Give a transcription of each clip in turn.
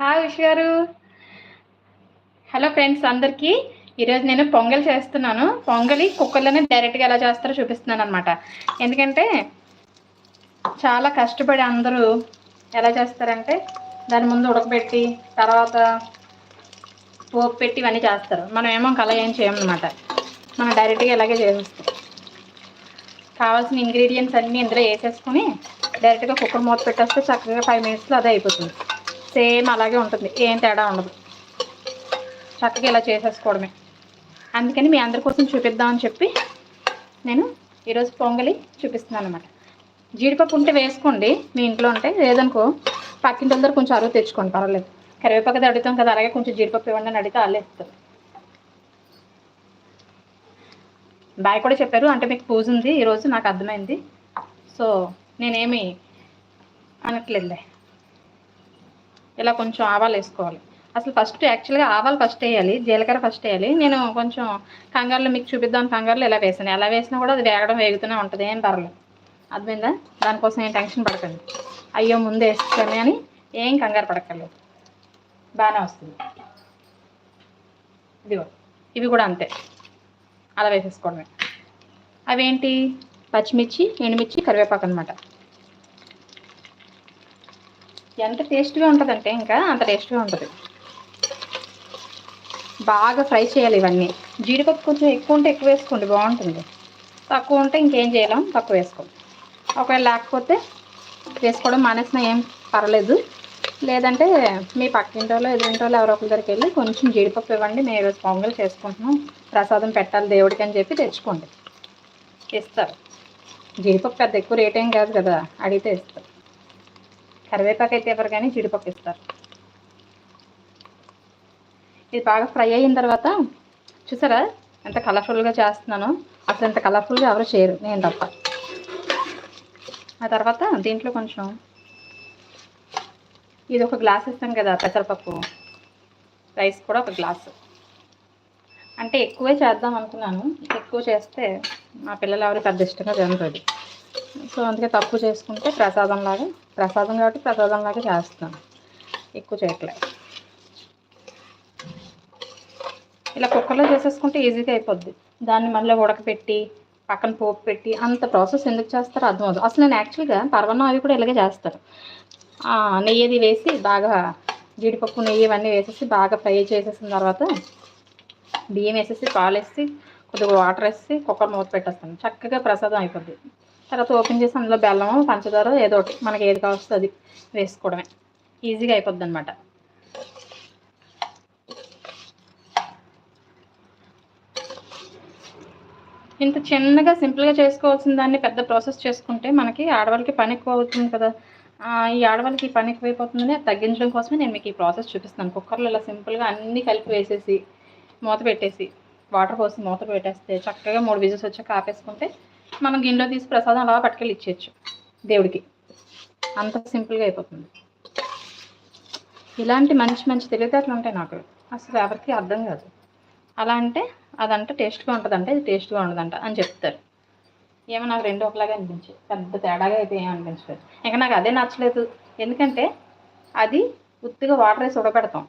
Hi ఉష్ గారు. Hello friends అందరికీ. ఈరోజు నేను పొంగల్ చేస్తున్నాను. పొంగలి కుక్కర్లోనే డైరెక్ట్గా ఎలా చేస్తారో చూపిస్తున్నాను అనమాట ఎందుకంటే చాలా కష్టపడి అందరూ ఎలా చేస్తారంటే దాని ముందు ఉడకబెట్టి తర్వాత పోపు పెట్టి ఇవన్నీ చేస్తారు. మనం ఏమో అలా ఏం చేయమన్నమాట మనం డైరెక్ట్గా ఇలాగే చేసేస్తాం. కావాల్సిన ఇంగ్రీడియంట్స్ అన్నీ ఇందులో వేసేసుకుని డైరెక్ట్గా కుక్కర్ మూత పెట్టేస్తే చక్కగా ఫైవ్ మినిట్స్లో అదే అయిపోతుంది. సేమ్ అలాగే ఉంటుంది. ఏం తేడా ఉండదు. చక్కగా ఇలా చేసేసుకోవడమే. అందుకని మీ అందరి కోసం చూపిద్దామని చెప్పి నేను ఈరోజు పొంగలి చూపిస్తున్నాను అనమాట జీడిపప్పు ఉంటే వేసుకోండి. మీ ఇంట్లో ఉంటే లేదనుకో పక్కింటి దగ్గర కొంచెం అరువు తెచ్చుకోండి. పర్వాలేదు. కరివేపాకు అడుగుతాం కదా అలాగే కొంచెం జీడిపప్పు ఇవ్వండి అని అడిగితే వాళ్ళు ఇస్తారు బాయ్ కూడా చెప్పారు. అంటే మీకు పూజ ఉంది. ఈరోజు నాకు అర్థమైంది. సో నేనేమి అనట్లేదులే. ఇలా కొంచెం ఆవాలు వేసుకోవాలి. అసలు ఫస్ట్ యాక్చువల్గా ఆవాలు ఫస్ట్ వేయాలి జీలకర్ర ఫస్ట్ వేయాలి. నేను కొంచెం కంగారులో మీకు చూపిద్దాం కంగారులో ఎలా వేసాను. ఎలా వేసినా కూడా అది వేగడం వేగుతూనే ఉంటుంది ఏం పర్లేదు. అర్థమైందా? దానికోసం ఏం టెన్షన్ పడకండి. అయ్యో ముందు వేస్తాను అని ఏం కంగారు పడక్కర్లేదు. బాగానే వస్తుంది. ఇదిగో ఇవి కూడా అంతే. అలా వేసేసుకోవడమే. అవేంటి? పచ్చిమిర్చి ఎండుమిర్చి కరివేపాకు అనమాట ఎంత టేస్ట్గా ఉంటుందంటే ఇంకా అంత టేస్ట్గా ఉంటుంది. బాగా ఫ్రై చేయాలి ఇవన్నీ. జీడిపప్పు కొంచెం ఎక్కువ ఉంటే ఎక్కువ వేసుకోండి బాగుంటుంది. తక్కువ ఉంటే ఇంకేం చేయలేం తక్కువ వేసుకోండి ఒకవేళ లేకపోతే వేసుకోవడం మానేసినా ఏం పర్లేదు. లేదంటే మీ పక్కింటి వాళ్ళు వాళ్ళు ఎవరో ఒకరి దగ్గరికి వెళ్ళి కొంచెం జీడిపప్పు ఇవ్వండి మేము ఈరోజు పొంగల్ చేసుకుంటున్నాం. ప్రసాదం పెట్టాలి దేవుడికి అని చెప్పి తెచ్చుకోండి. ఇస్తారు. జీడిపప్పు పెద్ద ఎక్కువ రేట్ ఏం కాదు కదా అడిగితే ఇస్తారు. కరివేపాకు అయితే ఎవరు కానీ జీడిపప్పు ఇస్తారు. ఇది బాగా ఫ్రై అయిన తర్వాత చూసారా? ఎంత కలర్ఫుల్గా చేస్తున్నాను అసలు ఎంత కలర్ఫుల్గా ఎవరు చేయరు నేను తప్ప. ఆ తర్వాత దీంట్లో కొంచెం ఇది ఒక గ్లాస్ ఇస్తాం కదా పెసరపప్పు రైస్ కూడా ఒక గ్లాసు అంటే ఎక్కువే చేద్దాం అనుకున్నాను ఎక్కువ చేస్తే మా పిల్లలు ఎవరు పెద్ద ఇష్టంగా తినరు సో అందుకే తక్కువ చేసుకుంటే ప్రసాదం లాగా ప్రసాదం కాబట్టి ప్రసాదం లాగా చేస్తాను ఎక్కువ చేయట్లే. ఇలా కుక్కర్లో చేసేసుకుంటే ఈజీగా అయిపోద్ది. దాన్ని మళ్ళీ ఉడకపెట్టి పక్కన పోపు పెట్టి అంత ప్రాసెస్ ఎందుకు చేస్తారో అర్థం అవుతుంది అసలు నేను యాక్చువల్గా పర్వణం అవి కూడా ఇలాగే చేస్తారు. ఆ, నెయ్యి అది వేసి బాగా జీడిపప్పు నెయ్యి ఇవన్నీ వేసేసి బాగా ఫ్రై చేసేసిన తర్వాత బియ్యం వేసేసి పాలు వేసి కొద్దిగా వాటర్ వేసి కుక్కర్ మూత పెట్టేస్తాను. చక్కగా ప్రసాదం అయిపోద్ది. తర్వాత ఓపెన్ చేసి అందులో బెల్లము పంచదార ఏదో ఒకటి మనకి ఏది కావస్తే అది వేసుకోవడమే. ఈజీగా అయిపోద్ది అనమాట ఇంత చిన్నగా సింపుల్గా చేసుకోవాల్సిన దాన్ని పెద్ద ప్రాసెస్ చేసుకుంటే మనకి ఆడవాళ్ళకి పని ఎక్కువ అవుతుంది కదా. ఈ ఆడవాళ్ళకి ఈ పని ఎక్కువైపోతుందని అది తగ్గించడం కోసమే నేను మీకు ఈ ప్రాసెస్ చూపిస్తాను కుక్కర్లో ఇలా సింపుల్గా అన్నీ కలిపి వేసేసి మూత పెట్టేసి వాటర్ పోసి మూత పెట్టేస్తే చక్కగా మూడు విజిల్స్ వచ్చాక ఆపేసుకుంటే మనం గిన్నెలో తీసి ప్రసాదం అలా పట్టుకెళ్ళి ఇచ్చేయచ్చు దేవుడికి. అంత సింపుల్గా అయిపోతుంది. ఇలాంటి మంచి మంచి తెలివితేటలు ఉంటాయి నాకు. అసలు ఎవరికి అర్థం కాదు. అలా అంటే అదంటే టేస్ట్గా ఉంటుందంటే ఇది టేస్ట్గా ఉండదంట అని చెప్తారు. ఏమో నాకు రెండు ఒకలాగా అనిపించేది పెద్ద తేడాగా అయితే ఏం అనిపించలేదు. ఇంకా నాకు అదే నచ్చలేదు. ఎందుకంటే అది ఉత్తిగా వాటర్ వేసి ఉడకపెడతాం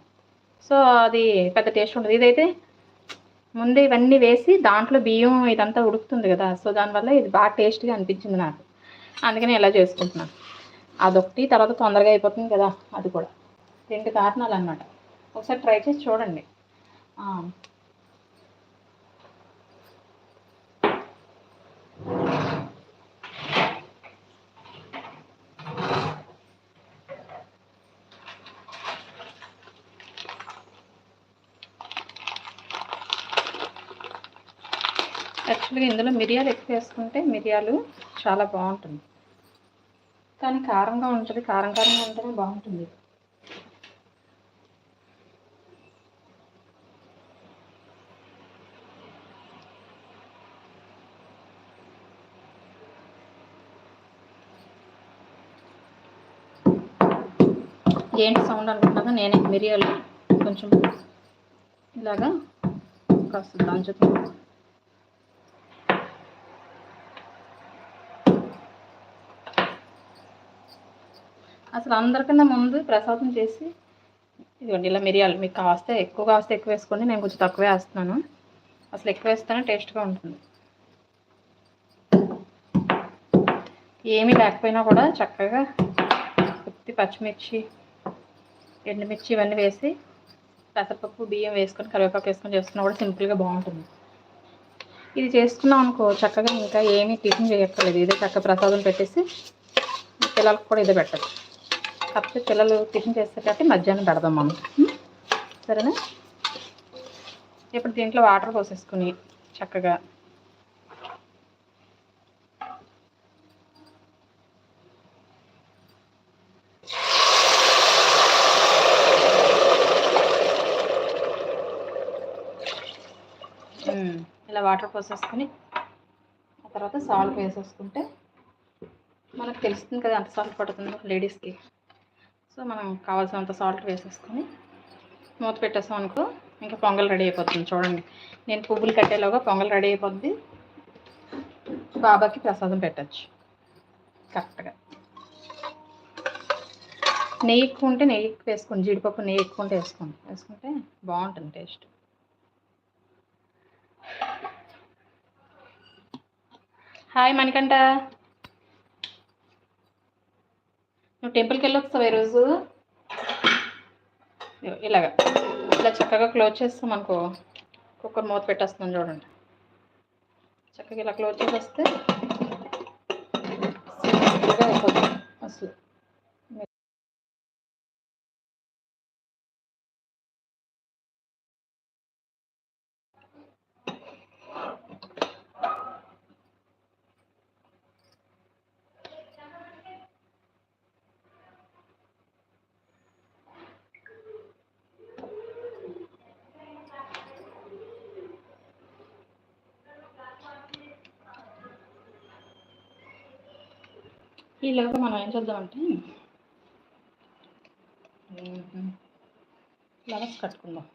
సో అది పెద్ద టేస్ట్ ఉండదు. ఇదైతే ముందు ఇవన్నీ వేసి దాంట్లో బియ్యం ఇదంతా ఉడుకుతుంది కదా సో దానివల్ల ఇది బాగా టేస్ట్గా అనిపించింది నాకు. అందుకని ఇలా చేసుకుంటున్నాను. అదొకటి తర్వాత తొందరగా అయిపోతుంది కదా అది కూడా. రెండు కారణాలు అన్నమాట. ఒకసారి ట్రై చేసి చూడండి. ఆ, ఇందులో మిరియాలు ఎక్కువ వేసుకుంటే మిరియాలు చాలా బాగుంటుంది. కానీ కారంగా ఉంటుంది కారం కారంగా ఉంటేనే బాగుంటుంది. ఏంటి సౌండ్ అనుకుంటున్నాను? నేనే మిరియాలు కొంచెం ఇలాగా కాస్త దంచుతున్నాను అసలు అందరికన్నా ముందు ప్రసాదం చేసి ఇదిగోండి ఇలా మిరియాలు మీకు కాస్తే ఎక్కువ కాస్తే ఎక్కువ వేసుకోండి నేను కొంచెం తక్కువే వేస్తున్నాను. అసలు ఎక్కువ వేస్తేనే టేస్ట్గా ఉంటుంది. ఏమీ లేకపోయినా కూడా చక్కగా ఉత్తి పచ్చిమిర్చి ఎండుమిర్చి ఇవన్నీ వేసి పెసరపప్పు బియ్యం వేసుకొని కరివేపాకు వేసుకొని చేసుకున్నా కూడా సింపుల్గా బాగుంటుంది. ఇది చేసుకున్నాం అనుకో చక్కగా ఇంకా ఏమీ టిఫిన్ చేయక్కర్లేదు. ఇదే చక్క ప్రసాదం పెట్టేసి పిల్లలకు కూడా ఇదే పెట్టచ్చు. కాకపోతే పిల్లలు టిఫిన్ చేస్తే కాబట్టి మధ్యాహ్నం పెడదాం మనం. సరేనా? ఇప్పుడు దీంట్లో వాటర్ పోసేసుకుని చక్కగా. ఇలా వాటర్ పోసేసుకుని ఆ తర్వాత సాల్ట్ వేసేసుకుంటే మనకు తెలుస్తుంది కదా ఎంత సాల్ట్ పడుతుందో లేడీస్కి. సో మనం కావాల్సినంత సాల్ట్ వేసేసుకొని మూత పెట్టేసాం అనుకో ఇంకా పొంగల్ రెడీ అయిపోతుంది చూడండి. నేను పువ్వులు కట్టేలోగా పొంగల్ రెడీ అయిపోద్ది. బాబాకి ప్రసాదం పెట్టచ్చు. కరెక్ట్గా. నెయ్యి ఎక్కువ ఉంటే నెయ్యి ఎక్కువ వేసుకోండి. జీడిపప్పు నెయ్యి ఎక్కువ ఉంటే వేసుకోండి. వేసుకుంటే బాగుంటుంది టేస్ట్. హాయ్ మణికంఠ. నువ్వు టెంపుల్కి వెళ్ళొస్తావు ఈరోజు? ఇదిగో ఇలాగా. ఇలా చక్కగా క్లోజ్ చేస్తాం అనుకో. కుక్కర్ మూత పెట్టేస్తున్నాం చూడండి. చక్కగా ఇలా క్లోజ్ చేసేస్తే సింపుల్గా అయిపోతుంది అసలు ఈలోగా మనం ఏం చేద్దామంటే ఫ్లవర్స్ కట్టుకుందాం.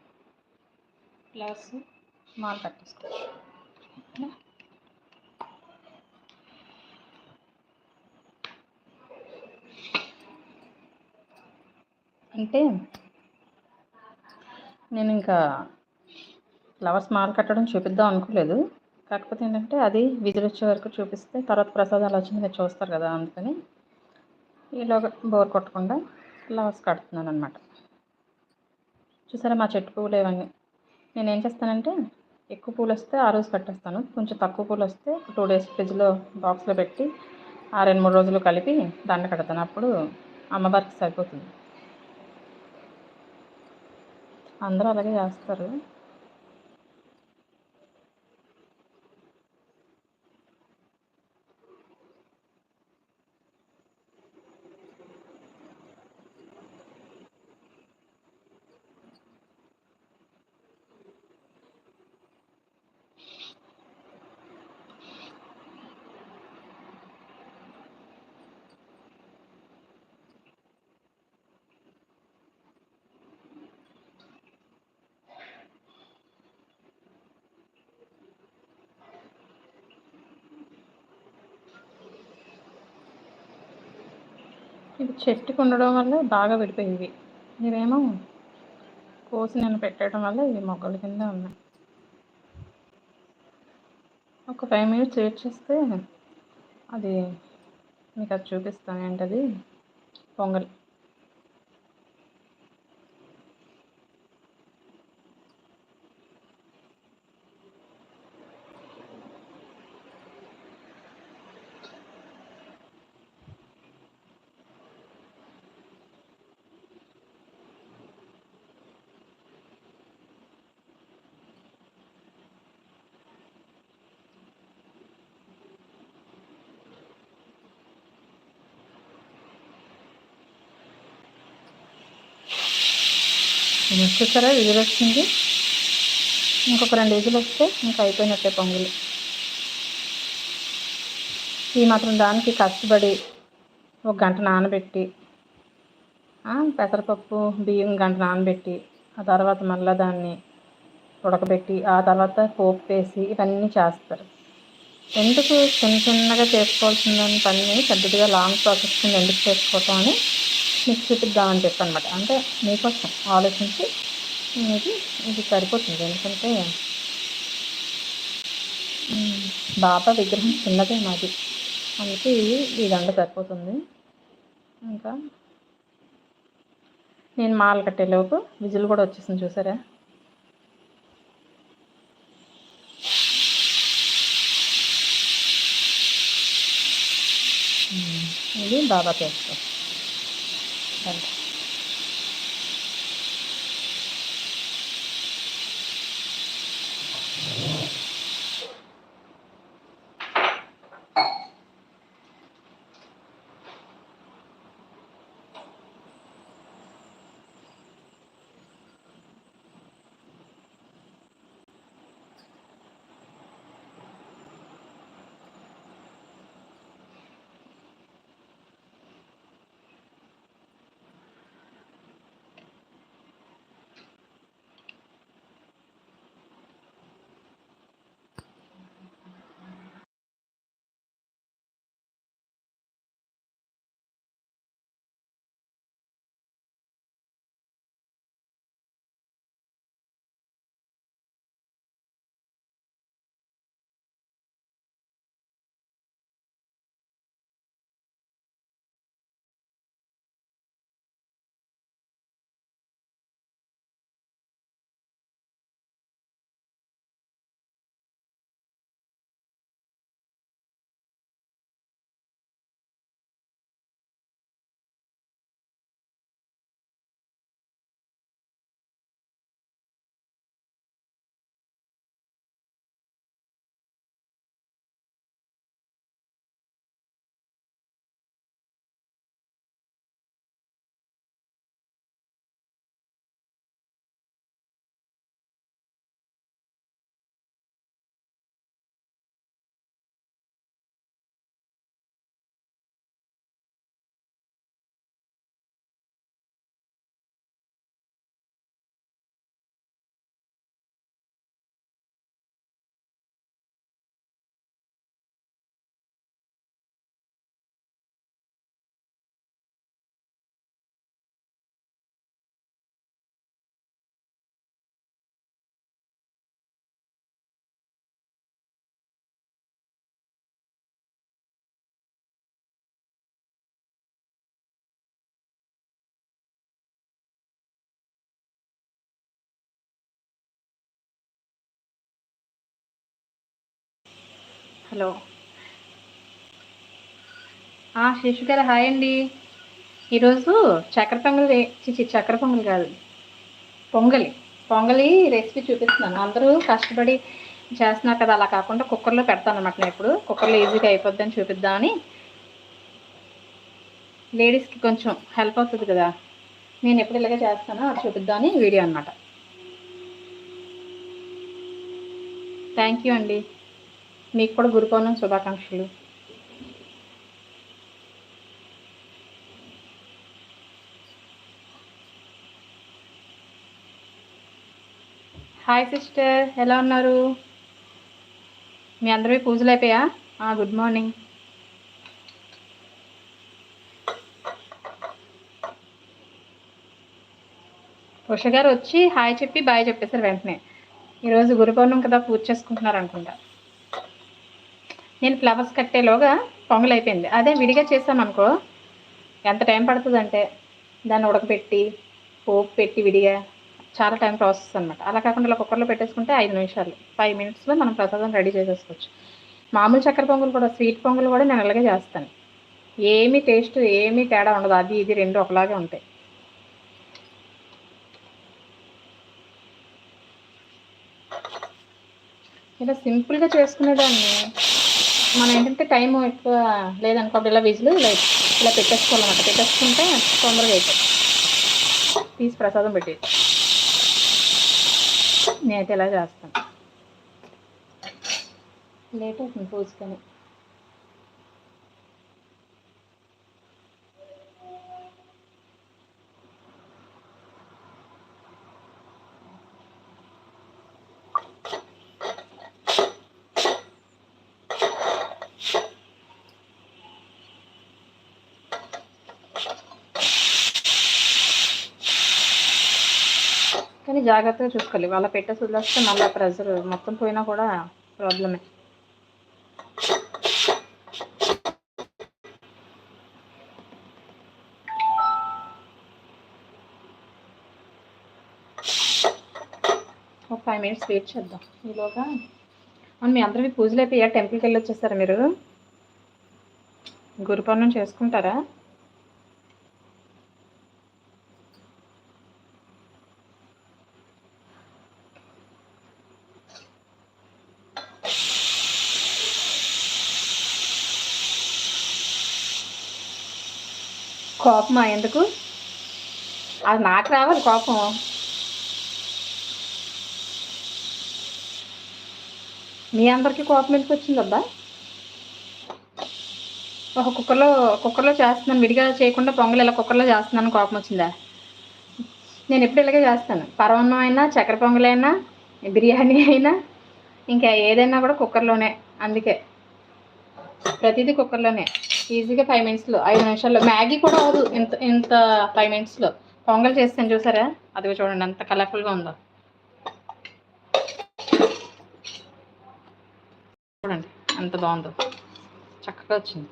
ఫ్లవర్స్ మాల కట్టిస్తాం. అంటే నేను ఇంకా ఫ్లవర్స్ మాల కట్టడం చూపిద్దాం అనుకోలేదు. కాకపోతే ఏంటంటే అది విధులు వచ్చే వరకు చూపిస్తే తర్వాత ప్రసాదాలు వచ్చింది మీరు చూస్తారు కదా అందుకని ఈలోగా బోర్ కొట్టకుండా లవర్స్ కడుతున్నాను అనమాట చూసారా మా చెట్టు పువ్వులు ఇవన్నీ? నేను ఏం చేస్తానంటే ఎక్కువ పూలు వస్తే ఆ రోజు కట్టేస్తాను. కొంచెం తక్కువ పూలు వస్తే టూ డేస్ ఫ్రిడ్జ్లో బాక్స్లో పెట్టి ఆ రెండు మూడు రోజులు కలిపి దండ కడతాను. అప్పుడు అమ్మవారికి సరిపోతుంది. అందరూ అలాగే చేస్తారు. ఇది చెట్టుకు ఉండడం వల్ల బాగా విడిపోయింది. ఇవేమో కోసి నేను పెట్టడం వల్ల ఇవి మొగ్గల కింద ఉన్నాయి ఒక ఫైవ్ మినిట్స్ వెయిట్ చేస్తే అది మీకు అది చూపిస్తాను ఏంటది? పొంగల్. ఇది చూసారా వచ్చింది ఇంకొక రెండు విజులు వస్తే ఇంకా అయిపోయినట్టే పొంగలి. ఈ మాత్రం దానికి కష్టపడి ఒక గంట నానబెట్టి పెసరపప్పు బియ్యం గంట నానబెట్టి ఆ తర్వాత మళ్ళీ దాన్ని ఉడకబెట్టి ఆ తర్వాత పోపు వేసి ఇవన్నీ చేస్తారు. ఎందుకు చిన్న చిన్నగా చేసుకోవాల్సిన పని పెద్దదిగా లాంగ్ ప్రాసెస్ కింద ఎందుకు చేసుకోవటం అని మీకు చూపిద్దామని చెప్పి అనమాట అంటే మీకోసం ఆలోచించి మీకు ఇది సరిపోతుంది. ఎందుకంటే బాబా విగ్రహం చిన్నదే మాది. అందుకే ఇది ఈ దండ సరిపోతుంది. ఇంకా నేను మాల కట్టేలోపు విజిల్ కూడా వచ్చేసింది చూసారా? ఇది బాబా చేస్తాను చేస్తాం దండ హలో. శేషు గారు హాయ్ అండి. ఈరోజు చక్కెర పొంగల్ చిచి చక్కెర పొంగల్ కాదు. పొంగలి. పొంగలి రెసిపీ చూపిస్తున్నాను. అందరూ కష్టపడి చేస్తున్నారు కదా అలా కాకుండా కుక్కర్లో పెడతాను అనమాట నేను ఇప్పుడు. కుక్కర్లో ఈజీగా అయిపోద్దని చూపిద్దామని. లేడీస్కి కొంచెం హెల్ప్ అవుతుంది కదా. నేను ఎప్పుడు ఇలాగే చేస్తానో అది చూపిద్దామని వీడియో అనమాట థ్యాంక్ యూ అండి. మీకు కూడా గురుకోణం శుభాకాంక్షలు. హాయ్ సిస్టర్ ఎలా ఉన్నారు? మీ అందరివి పూజలు అయిపోయా? Good morning. ఉష గారు వచ్చి హాయ్ చెప్పి బాయ్ చెప్పేశారు వెంటనే. ఈరోజు గురు కదా పూజ చేసుకుంటున్నారు అనుకుంటా. నేను ఫ్లవర్స్ కట్టేలోగా పొంగల్ అయిపోయింది. అదే విడిగా చేసామనుకో ఎంత టైం పడుతుంది అంటే దాన్ని ఉడకబెట్టి పోపు పెట్టి విడిగా చాలా టైం ప్రాసెస్ అనమాట అలా కాకుండా ఇలా కుక్కర్లో పెట్టేసుకుంటే ఐదు నిమిషాలు ఫైవ్ మినిట్స్లో మనం ప్రసాదం రెడీ చేసేసుకోవచ్చు. మామూలు చక్కెర పొంగులు కూడా స్వీట్ పొంగులు కూడా నేను అలాగే చేస్తాను. ఏమీ టేస్ట్ ఏమీ తేడా ఉండదు. అది ఇది రెండు ఒకలాగే ఉంటాయి. ఇలా సింపుల్గా చేసుకునేదాన్ని మనం ఏంటంటే టైం ఎక్కువ లేదనుకోండి ఇలా విజులు ఇలా ఇలా పెట్టేసుకోవాలన్నమాట. పెట్టేసుకుంటే తొందరగా అయిపోతుంది. తీసి ప్రసాదం పెట్టి నేనైతే ఇలా చేస్తాను. లేట్ అవుతుంది పూజకని. జాగ్రత్తగా చూసుకోవాలి. వాళ్ళ పెట్టేసి వదిలేస్తే మళ్ళీ ప్రెషర్ మొత్తం పోయినా కూడా ప్రాబ్లమే ఒక ఫైవ్ మినిట్స్ వెయిట్ చేద్దాం. ఈలోగా అవును మీ అందరివి పూజలు అయిపోయా టెంపుల్కి వెళ్ళి వచ్చేస్తారా మీరు? గురు చేసుకుంటారా? కోపమా? ఎందుకు? అది నాకు రావాలి కోపం. మీ అందరికీ కోపం ఎందుకు వచ్చింది అబ్బా ఒక కుక్కర్లో కుక్కర్లో చేస్తున్నాను విడిగా చేయకుండా పొంగల్ ఇలా కుక్కర్లో చేస్తున్నాను కోపం వచ్చిందా? నేను ఎప్పుడు ఇలాగే చేస్తాను. పరవన్నం అయినా చక్కెర పొంగలైనా బిర్యానీ అయినా ఇంకా ఏదైనా కూడా కుక్కర్లోనే. అందుకే. ప్రతిదీ కుక్కర్లోనే. ఈజీగా ఫైవ్ మినిట్స్లో ఐదు నిమిషాల్లో. మ్యాగీ కూడా అవదు ఇంత ఇంత ఫైవ్ మినిట్స్లో పొంగల్ చేస్తాను చూసారా? అది చూడండి అంత కలర్ఫుల్గా ఉందో. చూడండి ఎంత బాగుందో. చక్కగా వచ్చింది.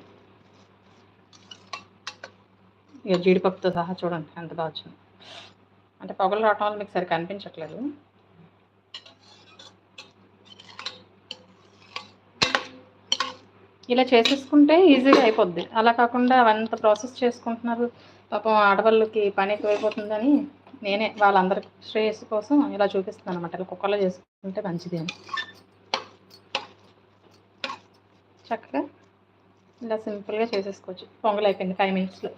ఇక జీడిపప్పుతో సహా చూడండి ఎంత బాగా వచ్చింది. అంటే పొగలు రావటం వల్ల మీకు సరి కనిపించట్లేదు ఇలా చేసేసుకుంటే ఈజీగా అయిపోద్ది. అలా కాకుండా అవంత ప్రాసెస్ చేసుకుంటున్నారు. పాపం ఆడవాళ్ళకి పని ఎక్కువైపోతుందని నేనే వాళ్ళందరి శ్రేయస్సు కోసం ఇలా చూపిస్తున్నాను అనమాట ఇలా కుక్కర్లో చేసుకుంటే మంచిది అని. చక్కగా ఇలా సింపుల్గా చేసేసుకోవచ్చు. పొంగల్ అయిపోయింది ఫైవ్ మినిట్స్లో.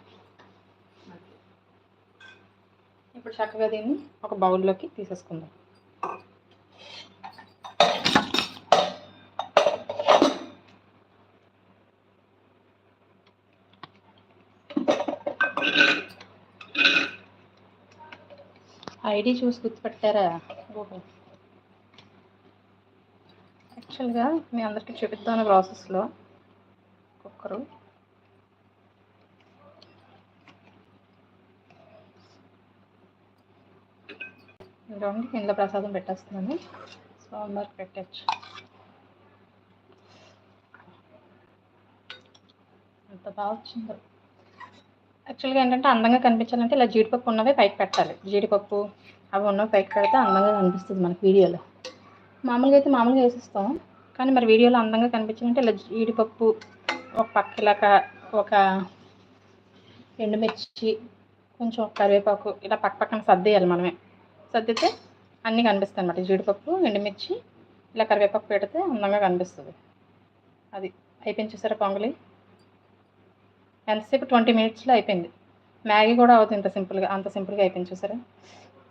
ఇప్పుడు చక్కగా దీన్ని ఒక బౌల్లోకి తీసేసుకుందాం. ఐడి చూసి గుర్తుపెట్టారా? ఓహో యాక్చువల్గా మీ అందరికీ చూపిద్దాం ప్రాసెస్లో కుక్కరు. ఇదిగోండి ఇంట్లో ప్రసాదం పెట్టేస్తున్నాను. సోమవారం పెట్టచ్చు. అంత బాగా వచ్చిందో. యాక్చువల్గా ఏంటంటే అందంగా కనిపించాలంటే ఇలా జీడిపప్పు ఉన్నవి పైకి పెట్టాలి. జీడిపప్పు అవి ఉన్నవి పైకి పెడితే అందంగా కనిపిస్తుంది మనకి వీడియోలో. మామూలుగా అయితే మామూలుగా వేసిస్తాం. కానీ మరి వీడియోలో అందంగా కనిపించాలంటే ఇలా జీడిపప్పు ఒక పక్క ఇలా ఒక ఎండుమిర్చి కొంచెం కరివేపాకు ఇలా పక్క పక్కన సర్దేయాలి మనమే. సర్దితే అన్నీ కనిపిస్తాయి అన్నమాట. జీడిపప్పు ఎండుమిర్చి ఇలా కరివేపాకు పెడితే అందంగా కనిపిస్తుంది. అది అయిపోయింది చూసారా పొంగలి? ఎంతసేపు ట్వంటీ మినిట్స్లో అయిపోయింది. మ్యాగీ కూడా అవుతుంది ఇంత సింపుల్గా అంత సింపుల్గా అయిపోయింది చూసారా?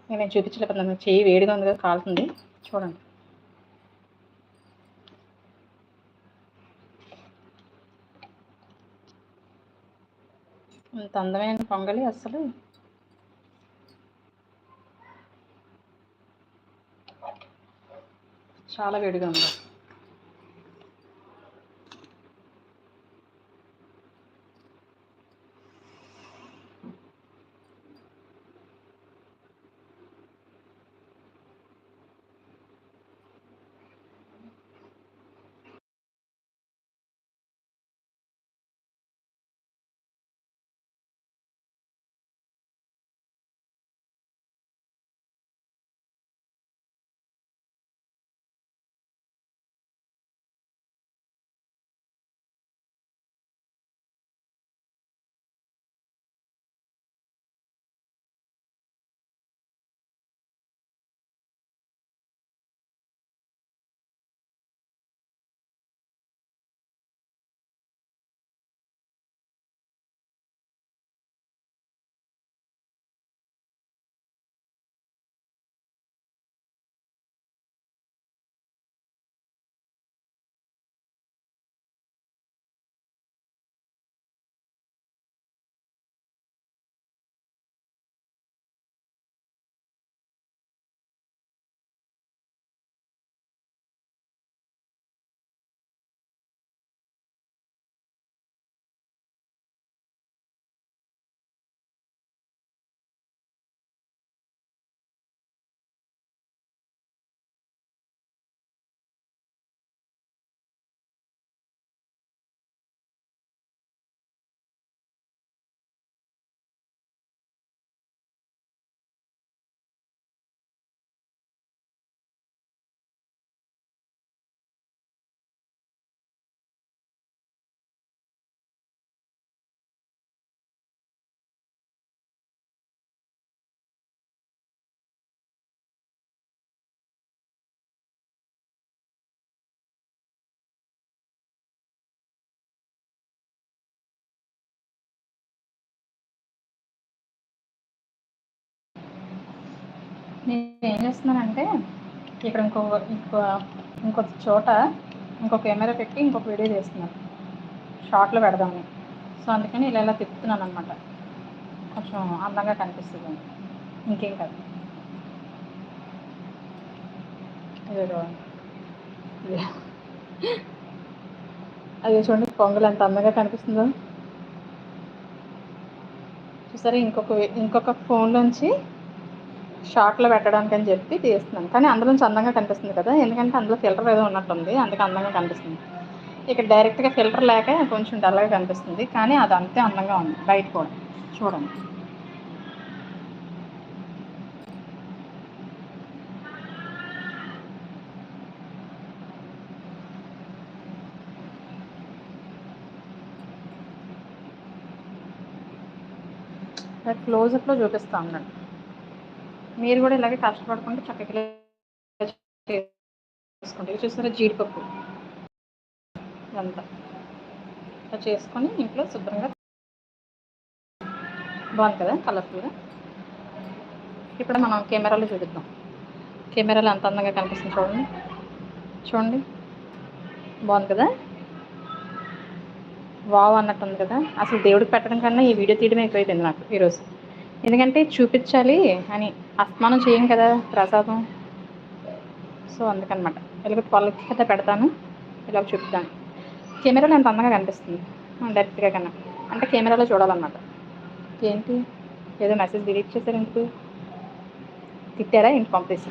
నేను చూపించలేకపోతున్నాను చెయ్యి వేడిగా ఉంది కదా కాలుతుంది. చూడండి. ఇంత అందమైన పొంగలి అసలు చాలా వేడిగా ఉంది. నేను ఏం చేస్తున్నానంటే ఇక్కడ ఇంకో ఇంకో ఇంకొక చోట ఇంకో కెమెరా పెట్టి ఇంకొక వీడియో చేస్తున్నాను. షార్ట్లో పెడదామని. సో అందుకని ఇలా ఇలా తిప్పుతున్నాను అనమాట కొంచెం అందంగా కనిపిస్తుంది. ఇంకేం కాదు. అదే ఇది. చూడండి పొంగల్ ఎంత అందంగా కనిపిస్తుందో. చూసారా? ఇంకొక ఇంకొక ఫోన్లోంచి షార్ట్లో పెట్టడానికి అని చెప్పి తీస్తున్నాను. కానీ అందులోంచి అందంగా కనిపిస్తుంది కదా. ఎందుకంటే అందులో ఫిల్టర్ ఏదో ఉన్నట్టుంది. అందుకే అందంగా కనిపిస్తుంది. ఇక్కడ డైరెక్ట్గా ఫిల్టర్ లేక కొంచెం డల్గా కనిపిస్తుంది. కానీ అది అంతే అందంగా ఉంది. బయట కూడా. చూడండి. క్లోజప్లో చూపిస్తా ఉన్నాడు మీరు కూడా ఇలాగే కష్టపడుకుంటే చక్కగా ఇలా చూసారా జీడిపప్పు? ఇదంతా. ఇలా చేసుకొని ఇంట్లో శుభ్రంగా బాగుంది కదా కలర్ఫుల్గా. ఇప్పుడు మనం కెమెరాలో చూపిద్దాం. కెమెరాలో ఎంత అందంగా కనిపిస్తుంది చూడండి. చూడండి. బాగుంది కదా? వావ్ అన్నట్టుంది కదా. అసలు దేవుడికి పెట్టడం కన్నా ఈ వీడియో తీయడం ఎక్కువైపోయింది నాకు ఈరోజు. ఎందుకంటే చూపించాలి అని అస్మానం చేయం కదా ప్రసాదం. సో అందుకనమాట. ఇలాగ పొలకి కదా పెడతాను. ఇలా చూపిస్తాను కెమెరాలో ఎంత అందంగా కనిపిస్తుంది? డైరెక్ట్గా కన్నా. అంటే కెమెరాలో చూడాలన్నమాట. ఏంటి? ఏదో మెసేజ్ డిలీట్ చేశారు ఎందుకు? తిట్టారా? ఇంటి పంపేసి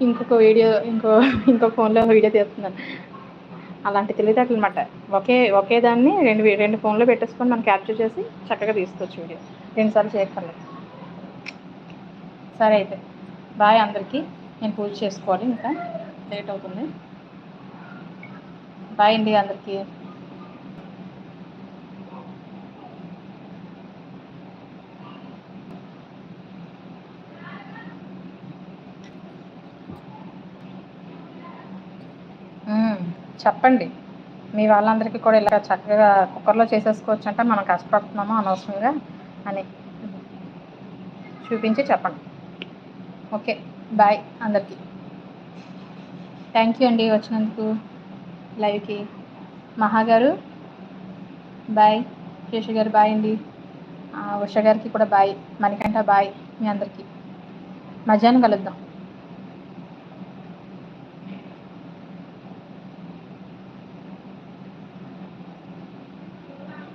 ఇంకొక వీడియో ఇంకో ఇంకో ఫోన్లో వీడియో తీస్తున్నాను. అలాంటి తెలివితేటలు అనమాట ఒకే ఒకే దాన్ని రెండు రెండు ఫోన్లో పెట్టేసుకొని మనం క్యాప్చర్ చేసి చక్కగా తీసుకోవచ్చు వీడియో. రెండుసార్లు చేయక్కర్లేదు. సరే అయితే. బాయ్ అందరికీ. నేను పూజ చేసుకోవాలి ఇంకా. లేట్ అవుతుంది. బాయ్ అండి అందరికీ మ్మ్. చెప్పండి. మీ వాళ్ళందరికీ కూడా ఇలా చక్కగా కుక్కర్లో చేసేసుకోవచ్చు అంటే మనం కష్టపడుతున్నామో అనవసరంగా అని చూపించి చెప్పండి. ఓకే. బాయ్ అందరికీ. థ్యాంక్ యూ అండి వచ్చినందుకు. లైవ్కి. మహాగారు బాయ్. శేషు గారు బాయ్ అండి. ఉష గారికి కూడా బాయ్. మణికంఠ బాయ్ మీ అందరికీ. మధ్యాహ్నం కలుద్దాం.